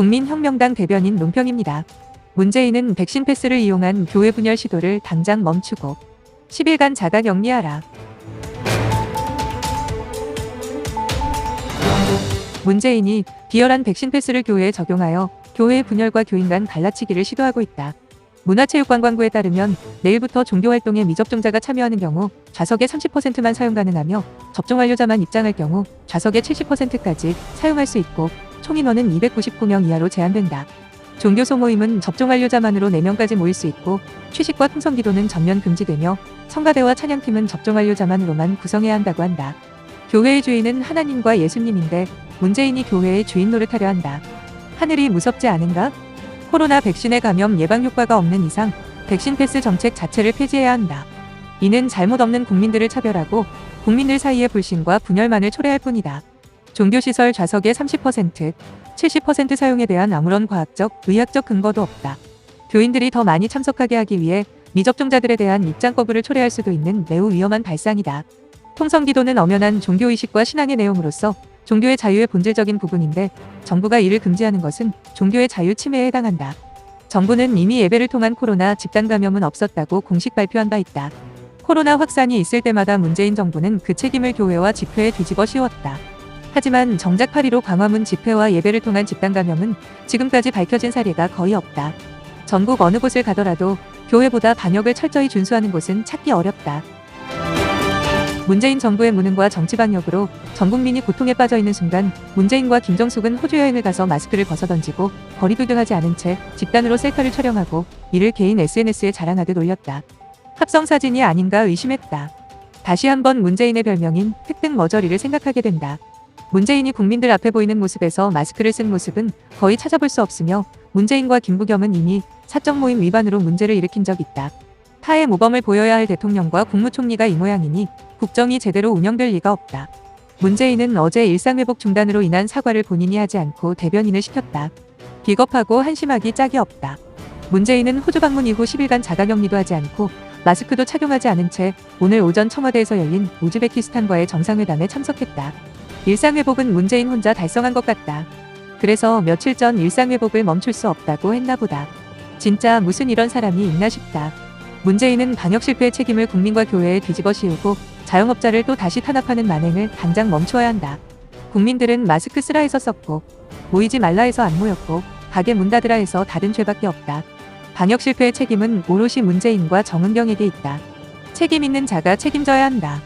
국민혁명당 대변인 논평입니다. 문재인은 백신 패스를 이용한 교회 분열 시도를 당장 멈추고 10일간 자가 격리하라. 문재인이 비열한 백신 패스를 교회에 적용하여 교회 분열과 교인 간 갈라치기를 시도하고 있다. 문화체육관광부에 따르면 내일부터 종교활동에 미접종자가 참여하는 경우 좌석의 30%만 사용 가능하며 접종 완료자만 입장할 경우 좌석의 70%까지 사용할 수 있고 총 인원은 299명 이하로 제한된다. 종교 소 모임은 접종 완료자만으로 4명까지 모일 수 있고 취식과 통성기도는 전면 금지되며 성가대와 찬양팀은 접종 완료자만으로만 구성해야 한다고 한다. 교회의 주인은 하나님과 예수님인데 문재인이 교회의 주인 노릇하려 한다. 하늘이 무섭지 않은가? 코로나 백신의 감염 예방 효과가 없는 이상 백신 패스 정책 자체를 폐지해야 한다. 이는 잘못 없는 국민들을 차별하고 국민들 사이의 불신과 분열만을 초래할 뿐이다. 종교시설 좌석의 30%, 70% 사용에 대한 아무런 과학적, 의학적 근거도 없다. 교인들이 더 많이 참석하게 하기 위해 미접종자들에 대한 입장 거부를 초래할 수도 있는 매우 위험한 발상이다. 통성기도는 엄연한 종교의식과 신앙의 내용으로서 종교의 자유의 본질적인 부분인데 정부가 이를 금지하는 것은 종교의 자유 침해에 해당한다. 정부는 이미 예배를 통한 코로나 집단 감염은 없었다고 공식 발표한 바 있다. 코로나 확산이 있을 때마다 문재인 정부는 그 책임을 교회와 집회에 뒤집어 씌웠다. 하지만 정작 8.15 광화문 집회와 예배를 통한 집단 감염은 지금까지 밝혀진 사례가 거의 없다. 전국 어느 곳을 가더라도 교회보다 방역을 철저히 준수하는 곳은 찾기 어렵다. 문재인 정부의 무능과 정치 방역으로 전 국민이 고통에 빠져 있는 순간 문재인과 김정숙은 호주 여행을 가서 마스크를 벗어던지고 거리두기하지 않은 채 집단으로 셀카를 촬영하고 이를 개인 SNS에 자랑하듯 올렸다. 합성 사진이 아닌가 의심했다. 다시 한번 문재인의 별명인 획득 머저리를 생각하게 된다. 문재인이 국민들 앞에 보이는 모습에서 마스크를 쓴 모습은 거의 찾아볼 수 없으며 문재인과 김부겸은 이미 사적 모임 위반으로 문제를 일으킨 적 있다. 타의 모범을 보여야 할 대통령과 국무총리가 이 모양이니 국정이 제대로 운영될 리가 없다. 문재인은 어제 일상회복 중단으로 인한 사과를 본인이 하지 않고 대변인을 시켰다. 비겁하고 한심하기 짝이 없다. 문재인은 호주 방문 이후 10일간 자가격리도 하지 않고 마스크도 착용하지 않은 채 오늘 오전 청와대에서 열린 우즈베키스탄과의 정상회담에 참석했다. 일상회복은 문재인 혼자 달성한 것 같다. 그래서 며칠 전 일상회복을 멈출 수 없다고 했나 보다. 진짜 무슨 이런 사람이 있나 싶다. 문재인은 방역 실패의 책임을 국민과 교회에 뒤집어 씌우고 자영업자를 또 다시 탄압하는 만행을 당장 멈춰야 한다. 국민들은 마스크 쓰라 해서 썼고 모이지 말라 해서 안 모였고 가게 문 닫으라 해서 닫은 죄밖에 없다. 방역 실패의 책임은 오롯이 문재인과 정은경에게 있다. 책임 있는 자가 책임져야 한다.